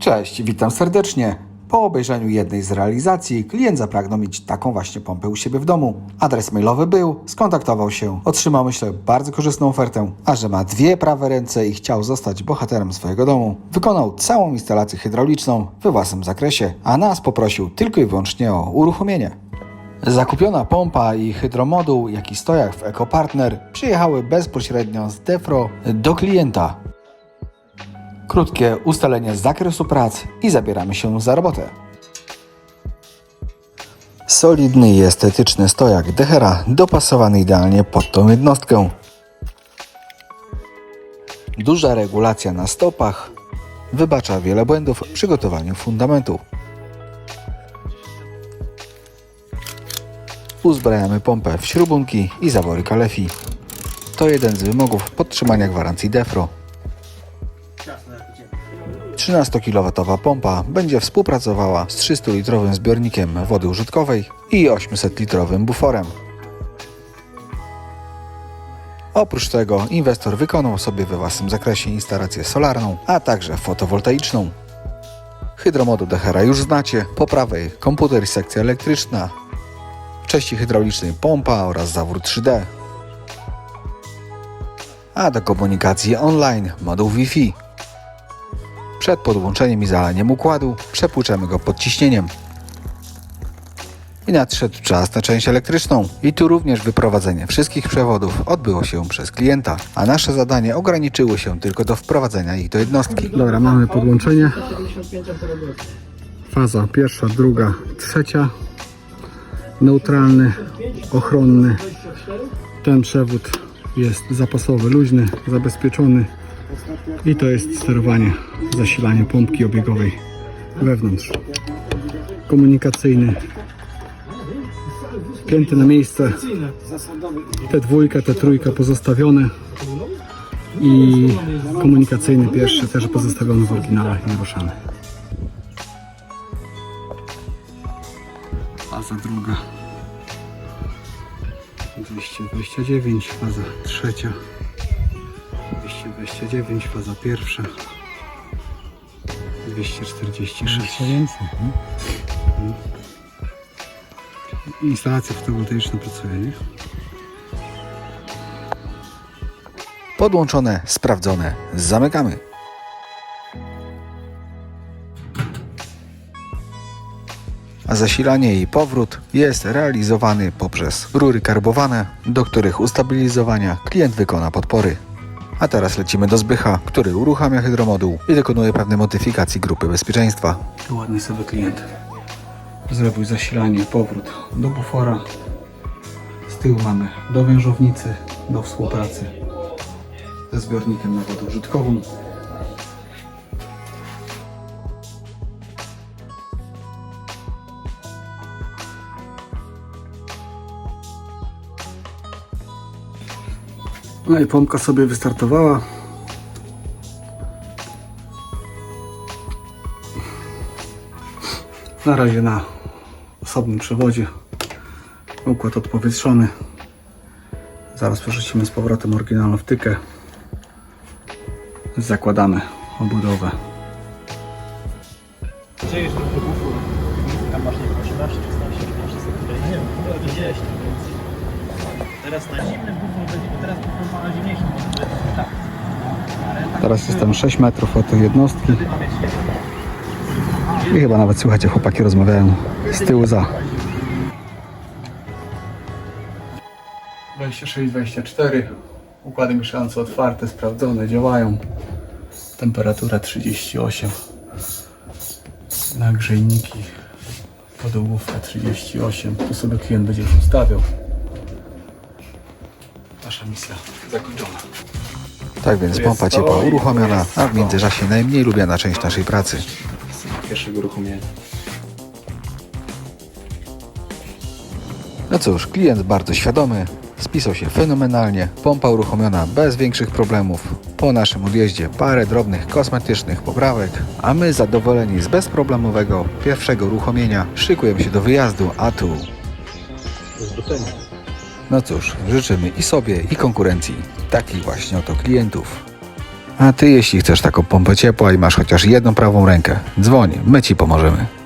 Cześć, witam serdecznie. Po obejrzeniu jednej z realizacji klient zapragnął mieć taką właśnie pompę u siebie w domu. Adres mailowy był, skontaktował się, otrzymał myślę bardzo korzystną ofertę, a że ma dwie prawe ręce i chciał zostać bohaterem swojego domu. Wykonał całą instalację hydrauliczną we własnym zakresie, a nas poprosił tylko i wyłącznie o uruchomienie. Zakupiona pompa i hydromoduł, jak i stojak w EcoPartner przyjechały bezpośrednio z Defro do klienta. Krótkie ustalenie zakresu prac i zabieramy się za robotę. Solidny i estetyczny stojak Dechera dopasowany idealnie pod tą jednostkę. Duża regulacja na stopach wybacza wiele błędów w przygotowaniu fundamentu. Uzbrajamy pompę w śrubunki i zawory kalefi. To jeden z wymogów podtrzymania gwarancji Defro. 13 kW pompa będzie współpracowała z 300-litrowym zbiornikiem wody użytkowej i 800-litrowym buforem. Oprócz tego inwestor wykonał sobie we własnym zakresie instalację solarną, a także fotowoltaiczną. Hydromodu Dechera już znacie, po prawej komputer i sekcja elektryczna, w części hydraulicznej pompa oraz zawór 3D, a do komunikacji online moduł Wi-Fi. Przed podłączeniem i zalaniem układu przepłuczemy go pod ciśnieniem. I nadszedł czas na część elektryczną. I tu również wyprowadzenie wszystkich przewodów odbyło się przez klienta, a nasze zadanie ograniczyło się tylko do wprowadzenia ich do jednostki. Dobra, mamy podłączenie. Faza pierwsza, druga, trzecia. Neutralny, ochronny. Ten przewód jest zapasowy, luźny, zabezpieczony. I to jest sterowanie, zasilanie pompki obiegowej wewnątrz. Komunikacyjny. Pięty na miejsce. Te dwójka, te trójka pozostawione i komunikacyjny pierwszy też pozostawiony w oryginale, nie ruszany. Faza druga 229, faza trzecia 229, faza pierwsza 246 więcej. Instalacja fotowoltaiczna pracuje, nie? Podłączone, sprawdzone, zamykamy. A zasilanie i powrót jest realizowany poprzez rury karbowane, do których ustabilizowania klient wykona podpory. A teraz lecimy do Zbycha, który uruchamia hydromoduł i dokonuje pewnej modyfikacji grupy bezpieczeństwa. Ładny sobie klient. Zrobił zasilanie, powrót do bufora. Z tyłu mamy do wężownicy, do współpracy ze zbiornikiem na wodę użytkową. No i pompka sobie wystartowała. Na razie na osobnym przewodzie. Układ odpowietrzony. Zaraz przerzucimy z powrotem oryginalną wtykę. Zakładamy obudowę. Gdzie do bufu? Tam masz nie wiem, 18, 16, 17 sekund, nie wiem, gdzieś, więc teraz na zimnym bufu będzie, bo teraz bufu ma na zimniejszym, tak. Tak Teraz jestem 6 metrów od tej jednostki. I chyba nawet słychać, jak chłopaki rozmawiają z tyłu za. 26-24. Układy mieszające otwarte, sprawdzone, działają. Temperatura 38. Nagrzejniki podłówka 38. Tu sobie klient będzie już ustawiał. Nasza misja zakończona. Tak więc pompa ciepła uruchomiona, a w międzyczasie najmniej lubiana część naszej pracy. Pierwszego uruchomienia. No cóż, klient bardzo świadomy, spisał się fenomenalnie, pompa uruchomiona bez większych problemów. Po naszym odjeździe parę drobnych kosmetycznych poprawek, a my zadowoleni z bezproblemowego pierwszego uruchomienia szykujemy się do wyjazdu, a tu... No cóż, życzymy i sobie i konkurencji takich właśnie oto klientów. A ty, jeśli chcesz taką pompę ciepła i masz chociaż jedną prawą rękę, dzwoń, my ci pomożemy.